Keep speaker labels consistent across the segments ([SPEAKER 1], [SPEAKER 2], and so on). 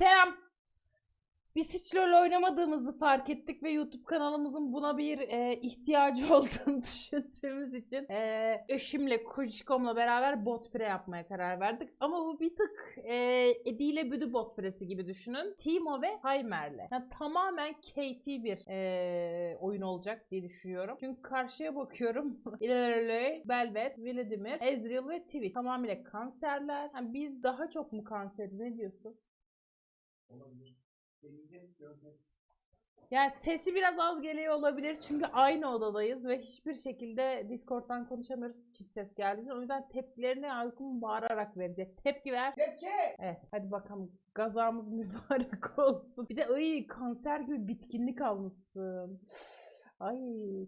[SPEAKER 1] Selam. Biz hiç LoL oynamadığımızı fark ettik ve YouTube kanalımızın buna bir e, ihtiyacı olduğunu düşündüğümüz için e, eşimle Kujicom'la beraber bot pre yapmaya karar verdik. Ama bu bir tık e, Edi ile Büdü bot presi gibi düşünün. Timo ve Heimer'le. Yani tamamen keyfi bir e, oyun olacak diye düşünüyorum. Çünkü karşıya bakıyorum. Ilerley, Velvet, Vladimir, Ezreal ve Twitch. Tamamıyla kanserler. Yani biz daha çok mu kanseriz? Ne diyorsun?
[SPEAKER 2] Olabilir. Deneyeceğiz, göreceğiz.
[SPEAKER 1] Yani sesi biraz az geliyor olabilir çünkü aynı odadayız ve hiçbir şekilde Discord'dan konuşamıyoruz çift ses geldiği için. O yüzden tepkilerini Aykun bağırarak verecek. Tepki ver.
[SPEAKER 2] Tepki!
[SPEAKER 1] Evet hadi bakalım gazamız mübarek olsun. Bir de ay kanser gibi bitkinlik almışsın. Ay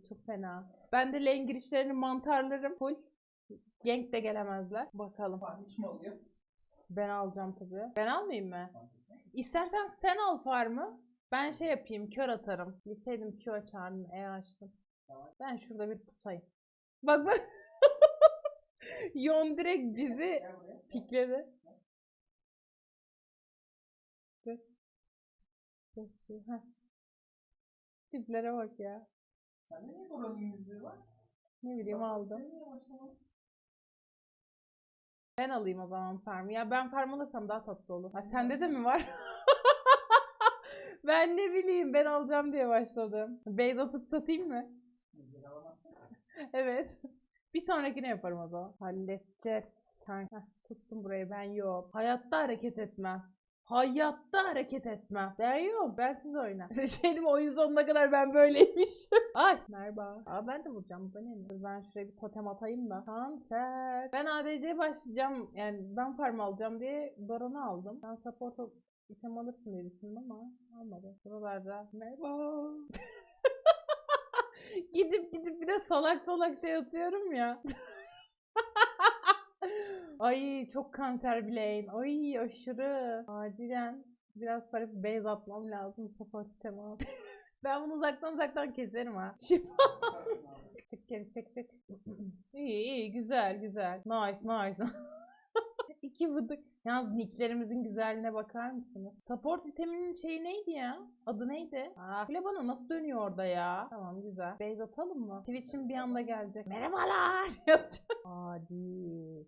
[SPEAKER 1] çok fena. Ben de lane girişlerini mantarlarım full. Gank de gelemezler. Bakalım.
[SPEAKER 2] Kim alıyor?
[SPEAKER 1] Ben alacağım tabii. Ben almayayım mı? İstersen sen al farmı. Ben şey yapayım, kör atarım. Bilseydim Q açardım, E açtım. Ben şurada bir pusayım. Bak bak. Yon direkt bizi pikledi. Tiplere bak ya.
[SPEAKER 2] Sende niye Doran'ın yüzüğü var?
[SPEAKER 1] Ne bileyim
[SPEAKER 2] Sen-
[SPEAKER 1] aldım.
[SPEAKER 2] Niye başlamadın?
[SPEAKER 1] Ben alayım o zaman farmı. Ya ben farm alırsam daha tatlı olur. Ha, sende de mi var? ben ne bileyim ben alacağım diye başladım. Base atıp satayım mı? Evet. Bir sonrakine yaparım o zaman. Halledeceğiz. Heh, kustum burayı ben yok. Hayatta hareket etmem. Hayatta hareket etmem. Ben yok. Ben siz oyna. Şey diyeyim, oyun sonuna kadar ben böyleymişim. Ay merhaba. Aa ben de vuracağım. Bu ne? Ben şuraya bir totem atayım da. Kanser. Ben ADC'ye başlayacağım. Yani ben farm alacağım diye Baron'u aldım. Ben support'a item alırsın diye düşündüm ama almadı. Buralarda. Merhaba. gidip gidip bir de salak salak şey atıyorum ya. Ay çok kanser bileğin. Ay aşırı. Acilen biraz para base atmam lazım support sistemi ben bunu uzaktan uzaktan keserim ha. Şifa. Çık geri çek çek. iyi iyi güzel güzel. Nice nice. İki vıdık. Yalnız nicklerimizin güzelliğine bakar mısınız? Support iteminin şeyi neydi ya? Adı neydi? Aa, bile bana nasıl dönüyor orada ya? Tamam güzel. Base atalım mı? Twitch'in bir anda gelecek. Merhabalar yapacağım. Hadi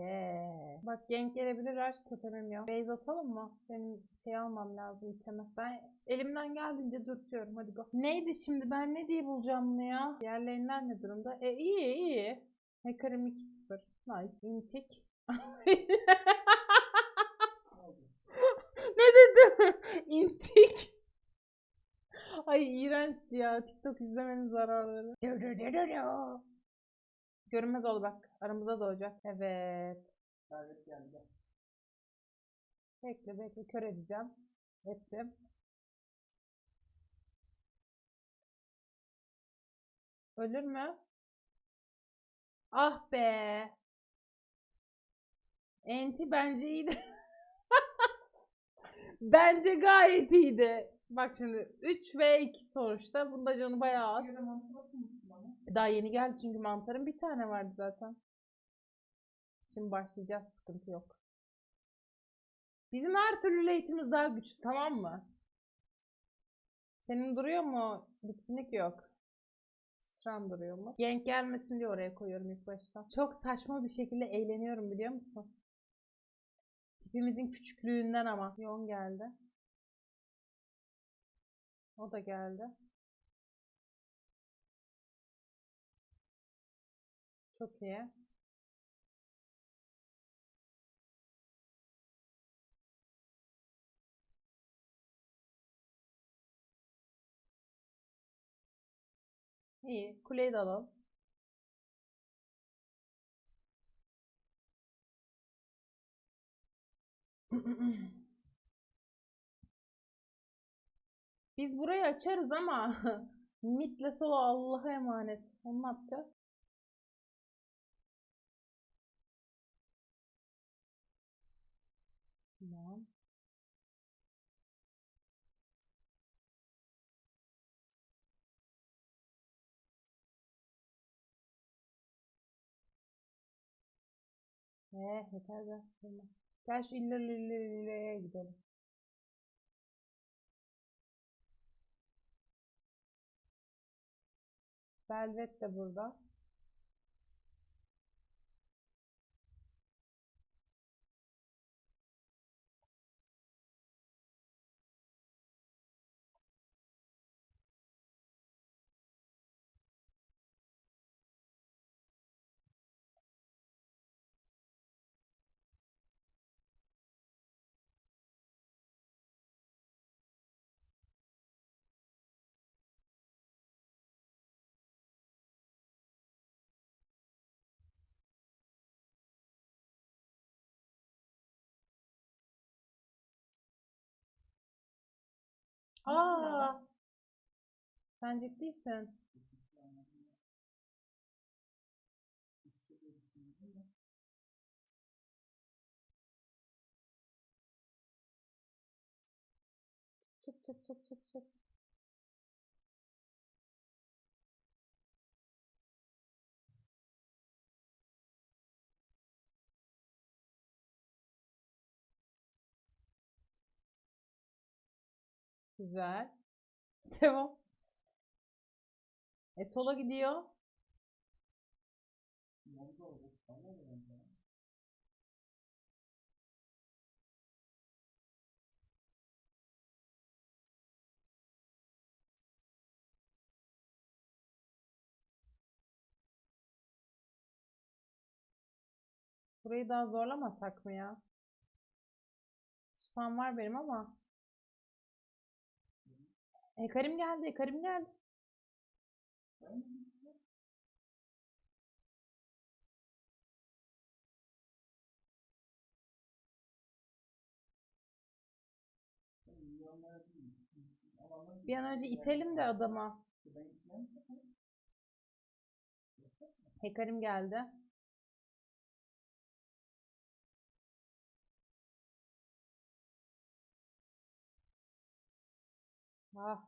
[SPEAKER 1] köpke. Bak gank gelebilir aç totemim. Base atalım mı? Benim şey almam lazım itemi. Ben elimden geldiğince dürtüyorum. Hadi go. Neydi şimdi? Ben ne diye bulacağım bunu ya? Diğerlerinden ne durumda? E iyi iyi. Hacker'ım 2-0. Nice. Intik.
[SPEAKER 2] Ne
[SPEAKER 1] dedim? İntik. Ay iğrençti ya. TikTok izlemenin zararları. Görünmez oldu bak. Aramıza doğacak. Evet.
[SPEAKER 2] Servet geldi.
[SPEAKER 1] Bekle bekle. Kör edeceğim. Ettim. Ölür mü? Ah be. Enti bence iyiydi. bence gayet iyiydi. Bak şimdi 3 ve 2 sonuçta. Bunda canı bayağı az. Daha yeni geldi çünkü mantarın bir tane vardı zaten. Şimdi başlayacağız sıkıntı yok. Bizim her türlü late'imiz daha güçlü tamam mı? Senin duruyor mu? Bitkinlik yok. Stran duruyor mu? Gank gelmesin diye oraya koyuyorum ilk başta. Çok saçma bir şekilde eğleniyorum biliyor musun? Tipimizin küçüklüğünden ama. Yon geldi. O da geldi. Çok iyi. İyi. Kuleyi de alalım. Biz burayı açarız ama midle solo Allah'a emanet. Onu ne yapacağız? Eh yeter be. Tamam. Gel şu iller gidelim. Velvet de burada. Aa, sen ciddiysin. Çık çık çık çık çık. Güzel. Devam. E sola gidiyor. Burayı daha zorlamasak mı ya? Şifam var benim ama. Geldi, hekarim geldi.
[SPEAKER 2] Değil. Alanlar
[SPEAKER 1] Bir an önce itelim de adama. Hekarim geldi. Ah.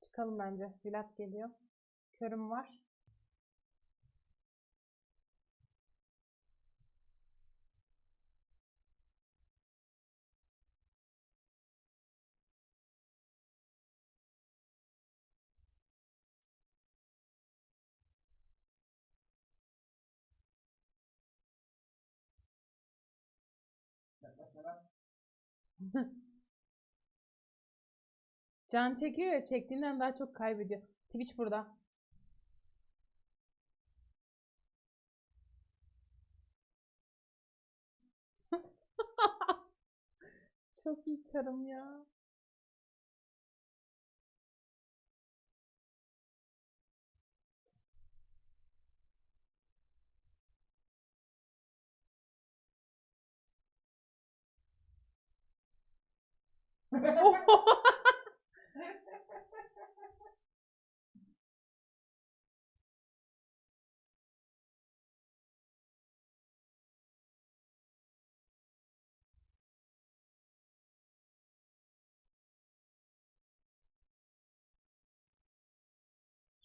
[SPEAKER 1] Çıkalım bence. Vilat geliyor. Körüm var. Can çekiyor ya çektiğinden daha çok kaybediyor. Twitch burada. Çok iyi çarım ya.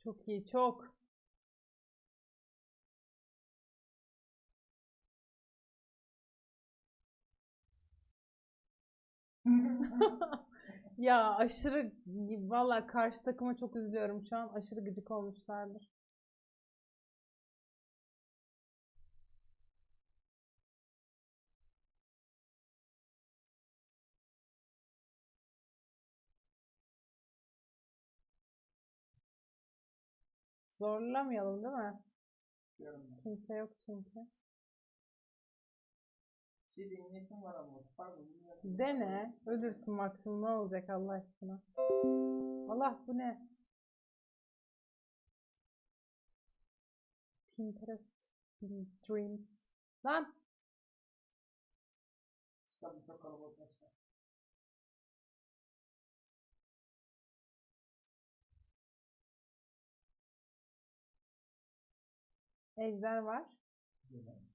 [SPEAKER 1] Çok iyi, çok. Ya aşırı valla karşı takıma çok üzülüyorum şu an. Aşırı gıcık olmuşlardır. Zorlamayalım değil mi? Kimse yok çünkü.
[SPEAKER 2] Şey dinleyesim var ama. Pardon. bilmiyorum.
[SPEAKER 1] Dene. Ölürsün maksimum ne olacak Allah aşkına. Allah bu ne? Pinterest Dreams. Lan
[SPEAKER 2] Çıkalım çok kalabalıklaştı.
[SPEAKER 1] ejder var.
[SPEAKER 2] Böyle.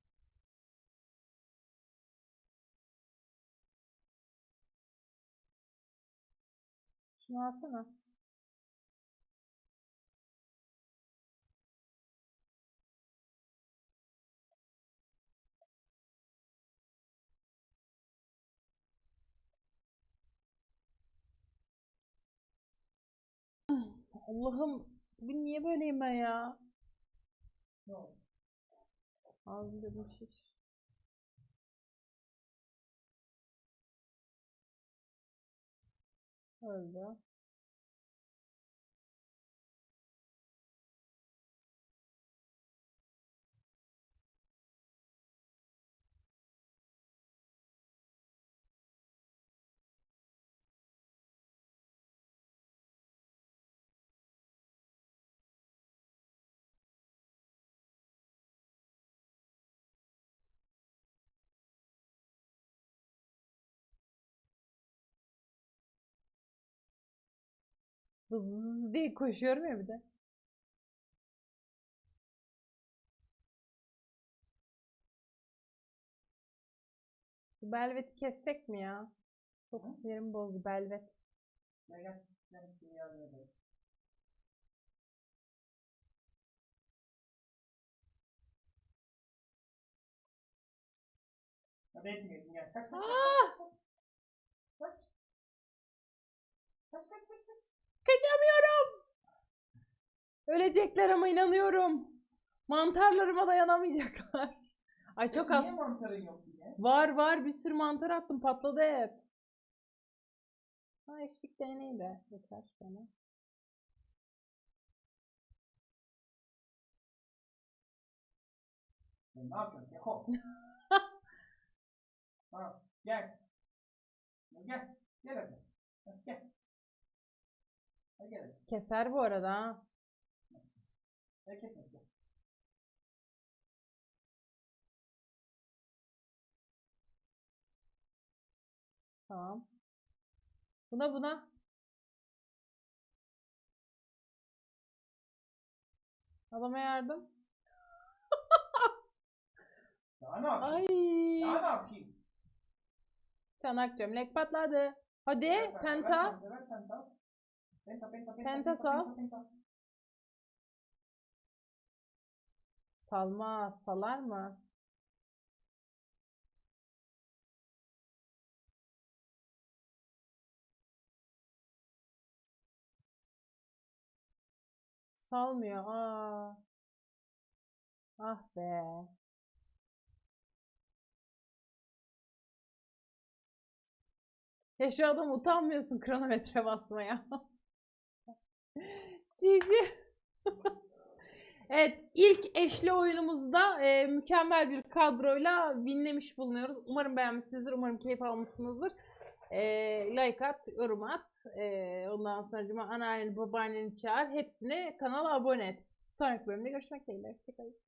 [SPEAKER 1] Şunu alsana. Allah'ım bugün niye böyleyim ben ya? Ağzımda bir şey. Öldü. Hızz diye koşuyorum ya bir de. Belvet'i kessek mi ya? Çok
[SPEAKER 2] Hı?
[SPEAKER 1] sinirim bozdu Belvet.
[SPEAKER 2] Gel seni yardım. Hadi etmiyorsun gel. Kaç kaç kaç kaç kaç. Kaç. Kaç kaç kaç kaç.
[SPEAKER 1] Kaçamıyorum. Ölecekler ama inanıyorum. Mantarlarıma dayanamayacaklar. Ay çok az.
[SPEAKER 2] Niye mantarın yok yine?
[SPEAKER 1] Var var bir sürü mantar attım patladı hep. Ha eşlik değneği de yeter bana.
[SPEAKER 2] Ne yapıyorsun? Yako. Gel. Gel. Gel. Hadi Gel.
[SPEAKER 1] Keser bu arada ha. Tamam. Buna buna. Adama yardım.
[SPEAKER 2] Daha ne yapayım?
[SPEAKER 1] Ay.
[SPEAKER 2] Daha ne yapayım?
[SPEAKER 1] Çanak gömlek patladı. Hadi penta.
[SPEAKER 2] Penta. Penta. Penta penta penta.
[SPEAKER 1] Penta sal.
[SPEAKER 2] Penta, penta.
[SPEAKER 1] Salmaz. Salar mı? Salmıyor. Aa. Ah be. Ya şu adam utanmıyorsun kronometre basmaya. Cici. Evet, ilk eşli oyunumuzda e, mükemmel bir kadroyla winlemiş bulunuyoruz. Umarım beğenmişsinizdir, umarım keyif almışsınızdır. E, like at, yorum at. E, ondan sonra anneanneni, babaanneni çağır. Hepsini kanala abone et. Sonraki bölümde görüşmek dileğiyle. Hoşçakalın.